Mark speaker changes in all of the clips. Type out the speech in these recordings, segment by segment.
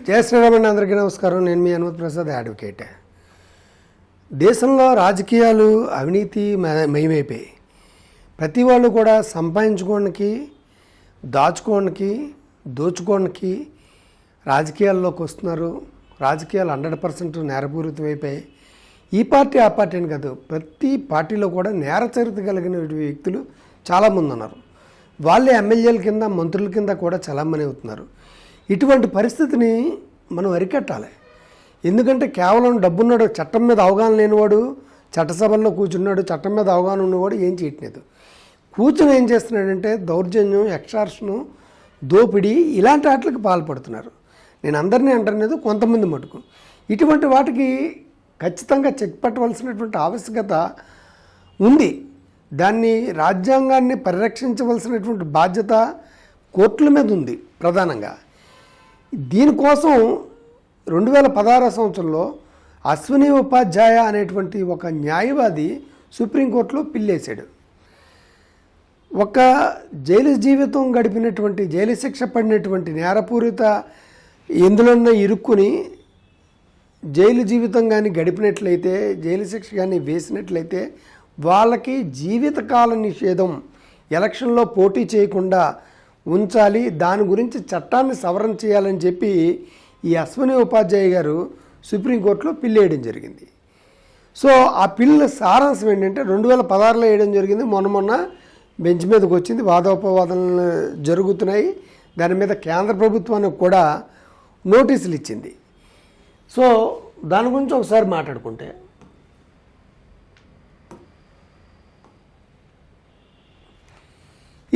Speaker 1: జయ శ్రీరామండి అందరికీ నమస్కారం. నేను మీ అనుమతి ప్రసాద్ అడ్వకేట్ దేశంలో రాజకీయాలు అవినీతి మ- మయమైపోయాయి ప్రతి వాళ్ళు కూడా సంపాదించుకోవడానికి దాచుకోవడానికి దోచుకోవడానికి రాజకీయాల్లోకి వస్తున్నారు. రాజకీయాలు హండ్రెడ్ పర్సెంట్ నేరపూరితం అయిపోయాయి ఈ పార్టీ ఆ పార్టీ అని కాదు ప్రతి పార్టీలో కూడా నేర చరిత్ర కలిగిన వ్యక్తులు చాలామంది ఉన్నారు. వాళ్ళే ఎమ్మెల్యేల కింద మంత్రుల కింద కూడా చలామణి అవుతున్నారు. ఇటువంటి పరిస్థితిని మనం అరికట్టాలి. ఎందుకంటే కేవలం డబ్బున్నాడు చట్టం మీద అవగాహన లేనివాడు చట్టసభల్లో కూర్చున్నాడు చట్టం మీద అవగాహన ఉన్నవాడు ఏం చేయట్లేదు. కూర్చుని ఏం చేస్తున్నాడంటే దౌర్జన్యం ఎక్సార్షను దోపిడీ ఇలాంటి వాటికి పాల్పడుతున్నారు. నేను అందరినీ అంటున్నది కొంతమంది మటుకు. ఇటువంటి వాటికి ఖచ్చితంగా చెక్ పెట్టవలసినటువంటి ఆవశ్యకత ఉంది. దాన్ని రాజ్యాంగాన్ని పరిరక్షించవలసినటువంటి బాధ్యత కోర్టుల మీద ఉంది ప్రధానంగా. దీనికోసం రెండు వేల పదహారో సంవత్సరంలో అశ్విని ఉపాధ్యాయ అనేటువంటి ఒక న్యాయవాది సుప్రీంకోర్టులో పిల్లేశాడు. ఒక జైలు జీవితం గడిపినటువంటి జైలు శిక్ష పడినటువంటి నేరపూరిత ఎందులోన్నా ఇరుక్కుని జైలు జీవితం కానీ గడిపినట్లయితే జైలు శిక్ష కానీ వేసినట్లయితే వాళ్ళకి జీవితకాల నిషేధం ఎలక్షన్లో పోటీ చేయకుండా ఉంచాలి దాని గురించి చట్టాన్ని సవరణ చేయాలని చెప్పి ఈ అశ్విని ఉపాధ్యాయ గారు సుప్రీంకోర్టులో పిల్లేయడం జరిగింది. సో ఆ పిల్ల సారాంశం ఏంటంటే రెండు వేల పదహారులో వేయడం జరిగింది. మొన్న మొన్న బెంచ్ మీదకి వచ్చింది. వాదోపవాదనలు జరుగుతున్నాయి. దాని మీద కేంద్ర ప్రభుత్వానికి కూడా నోటీసులు ఇచ్చింది. సో దాని గురించి ఒకసారి మాట్లాడుకుంటే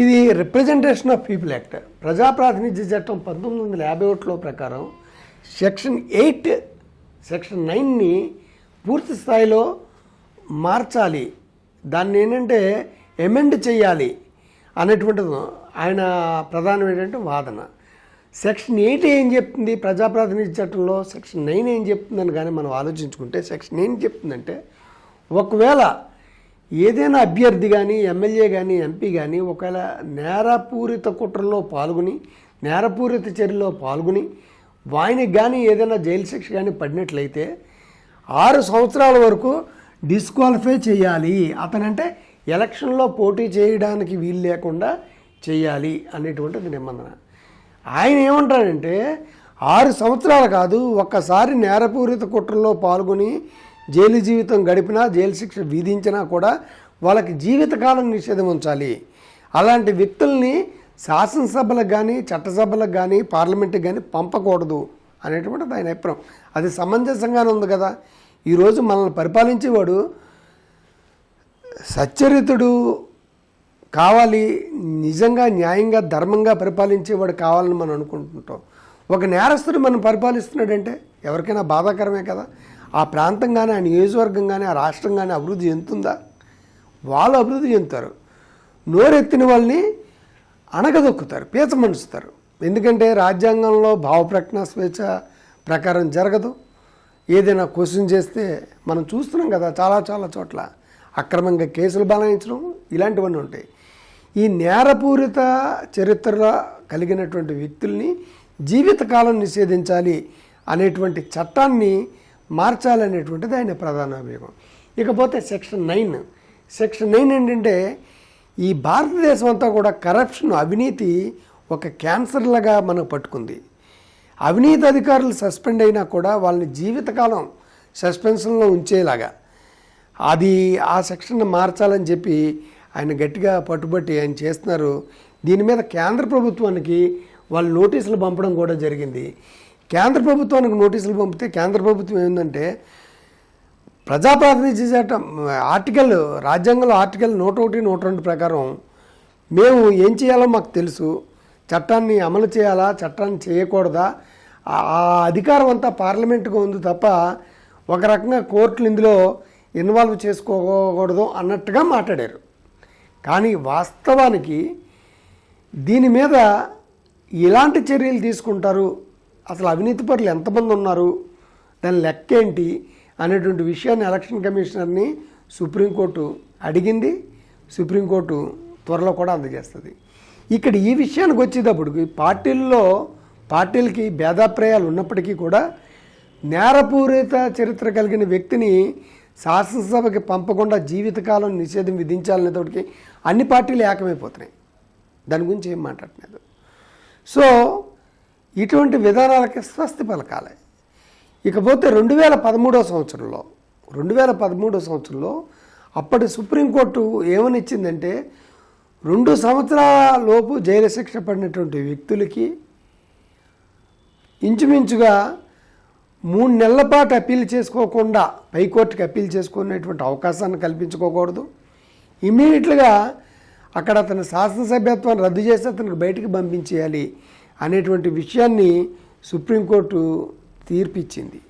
Speaker 1: ఇది రిప్రజెంటేషన్ ఆఫ్ పీపుల్ యాక్ట్ ప్రజాప్రాతినిధ్య చట్టం పంతొమ్మిది వందల యాభై ఒకటిలో ప్రకారం సెక్షన్ ఎయిట్ సెక్షన్ నైన్ని పూర్తి స్థాయిలో మార్చాలి. దాన్ని ఏంటంటే ఎమెండ్ చేయాలి అనేటువంటిది ఆయన ప్రధానం ఏంటంటే వాదన. సెక్షన్ ఎయిట్ ఏం చెప్తుంది? ప్రజాప్రాతినిధ్య చట్టంలో సెక్షన్ నైన్ ఏం చెప్తుందని కానీ మనం ఆలోచించుకుంటే సెక్షన్ ఏం చెప్తుందంటే ఒకవేళ ఏదైనా అభ్యర్థి కానీ ఎమ్మెల్యే కానీ ఎంపీ కానీ ఒకవేళ నేరపూరిత కుట్రలో పాల్గొని నేరపూరిత చర్యలో పాల్గొని వాయినికి కానీ ఏదైనా జైలు శిక్ష కానీ పడినట్లయితే ఆరు సంవత్సరాల వరకు డిస్క్వాలిఫై చేయాలి. అతనంటే ఎలక్షన్లో పోటీ చేయడానికి వీలు లేకుండా చేయాలి అనేటువంటిది నిబంధన. ఆయన ఏమంటాడంటే ఆరు సంవత్సరాలు కాదు ఒక్కసారి నేరపూరిత కుట్రలో పాల్గొని జైలు జీవితం గడిపినా జైలు శిక్ష విధించినా కూడా వాళ్ళకి జీవితకాలం నిషేధం ఉంచాలి. అలాంటి వ్యక్తుల్ని శాసనసభలకు కానీ చట్టసభలకు కానీ పార్లమెంట్కి కానీ పంపకూడదు అనేటువంటిది ఆయన అభిప్రాయం. అది సమంజసంగానే ఉంది కదా. ఈరోజు మనల్ని పరిపాలించేవాడు సచ్చరితుడు కావాలి నిజంగా న్యాయంగా ధర్మంగా పరిపాలించేవాడు కావాలని మనం అనుకుంటుంటాం. ఒక నేరస్తుడు మనం పరిపాలిస్తున్నాడంటే ఎవరికైనా బాధాకరమే కదా. ఆ ప్రాంతం కానీ ఆ నియోజకవర్గం కానీ ఆ రాష్ట్రం కానీ అభివృద్ధి చెందుతుందా? వాళ్ళు అభివృద్ధి చెందుతారు. నోరెత్తిన వాళ్ళని అణగదొక్కుతారు పీచమనుస్తారు ఎందుకంటే రాజ్యాంగంలో భావప్రకటన స్వేచ్ఛ ప్రకారం జరగదు. ఏదైనా క్వశ్చన్ చేస్తే మనం చూస్తున్నాం కదా చాలా చాలా చోట్ల. అక్రమంగా కేసులు బలాయించడం ఇలాంటివన్నీ ఉంటాయి. ఈ నేరపూరిత చరిత్ర కలిగినటువంటి వ్యక్తుల్ని జీవితకాలం నిషేధించాలి అనేటువంటి చట్టాన్ని మార్చాలనేటువంటిది ఆయన ప్రధాన అభియోగం. ఇకపోతే సెక్షన్ నైన్. సెక్షన్ నైన్ ఏంటంటే ఈ భారతదేశం అంతా కూడా కరప్షన్ అవినీతి ఒక క్యాన్సర్లాగా మనకు పట్టుకుంది. అవినీతి అధికారులు సస్పెండ్ అయినా కూడా వాళ్ళని జీవితకాలం సస్పెన్షన్లో ఉంచేలాగా. అది ఆ సెక్షన్ మార్చాలని చెప్పి ఆయన గట్టిగా పట్టుబట్టి ఆయన చేస్తున్నారు. దీని మీద కేంద్ర ప్రభుత్వానికి వాళ్ళు నోటీసులు పంపడం కూడా జరిగింది. కేంద్ర ప్రభుత్వానికి నోటీసులు పంపితే కేంద్ర ప్రభుత్వం ఏంటంటే ప్రజాప్రాతినిధ్య చట్టం ఆర్టికల్ రాజ్యాంగంలో ఆర్టికల్ నూట ఒకటి నూట రెండు ప్రకారం మేము ఏం చేయాలో మాకు తెలుసు చట్టాన్ని అమలు చేయాలా చట్టాన్ని చేయకూడదా ఆ అధికారం అంతా పార్లమెంటుగా ఉంది తప్ప ఒక రకంగా కోర్టులు ఇందులో ఇన్వాల్వ్ చేసుకోకూడదు అన్నట్టుగా మాట్లాడారు. కానీ వాస్తవానికి దీని మీద ఎలాంటి చర్యలు తీసుకుంటారు అసలు అవినీతి పరులు ఎంతమంది ఉన్నారు? దాని లెక్క ఏంటి అనేటువంటి విషయాన్ని ఎలక్షన్ కమిషనర్ని సుప్రీంకోర్టు అడిగింది. సుప్రీంకోర్టు త్వరలో కూడా అందజేస్తుంది. ఇక్కడ ఈ విషయానికి వచ్చేటప్పటికి పార్టీల్లో పార్టీలకి భేదాప్రాయాలు ఉన్నప్పటికీ కూడా నేరపూరిత చరిత్ర కలిగిన వ్యక్తిని శాసనసభకి పంపకుండా జీవితకాలం నిషేధం విధించాలనేటప్పటికి అన్ని పార్టీలు ఏకమైపోతున్నాయి. దాని గురించి ఏం మాట్లాడలేదు సో ఇటువంటి విధానాలకి స్వస్తి పలకాలి. ఇకపోతే రెండు వేల పదమూడో సంవత్సరంలో రెండు వేల పదమూడో సంవత్సరంలో అప్పటి సుప్రీంకోర్టు ఏమని ఇచ్చిందంటే రెండు సంవత్సరాల లోపు జైలు శిక్ష పడినటువంటి వ్యక్తులకి ఇంచుమించుగా మూడు నెలల పాటు అప్పీల్ చేసుకోకుండా పైకోర్టుకి అప్పీల్ చేసుకునేటువంటి అవకాశాన్ని కల్పించుకోకూడదు. ఇమీడియట్గా అక్కడ అతని శాసనసభ్యత్వాన్ని రద్దు చేసి అతనికి బయటికి పంపించేయాలి. అనేటువంటి విషయాన్ని సుప్రీంకోర్టు తీర్పిచ్చింది.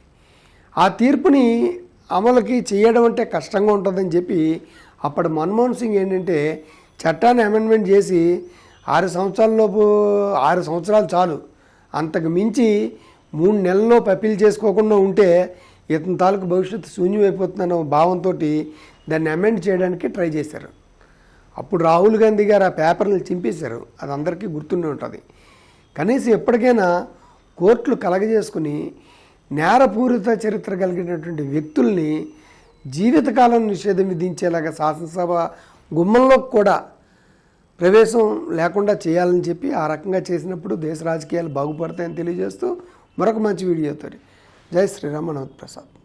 Speaker 1: ఆ తీర్పుని అమలుకి చేయడం అంటే కష్టంగా ఉంటుందని చెప్పి అప్పుడు మన్మోహన్ సింగ్ ఏంటంటే చట్టాన్ని అమెండ్మెంట్ చేసి ఆరు సంవత్సరాలలోపు ఆరు సంవత్సరాలు చాలు. అంతకు మించి మూడు నెలల్లో అప్పీల్ చేసుకోకుండా ఉంటే ఇతని తాలూకు భవిష్యత్తు శూన్యమైపోతుందన్న భావంతో దాన్ని అమెండ్ చేయడానికి ట్రై చేశారు. అప్పుడు రాహుల్ గాంధీ గారు ఆ పేపర్లు చింపేశారు. అది అందరికీ గుర్తుండి ఉంటుంది. కనీసం ఎప్పటికైనా కోర్టులు కలగజేసుకుని నేరపూరిత చరిత్ర కలిగినటువంటి వ్యక్తుల్ని జీవితకాలం నిషేధం విధించేలాగా శాసనసభ గుమ్మంలో కూడా ప్రవేశం లేకుండా చేయాలని చెప్పి ఆ రకంగా చేసినప్పుడు దేశ రాజకీయాలు బాగుపడతాయని తెలియజేస్తూ మరొక మంచి వీడియోతో జై శ్రీరామ్ మనోత్ ప్రసాద్.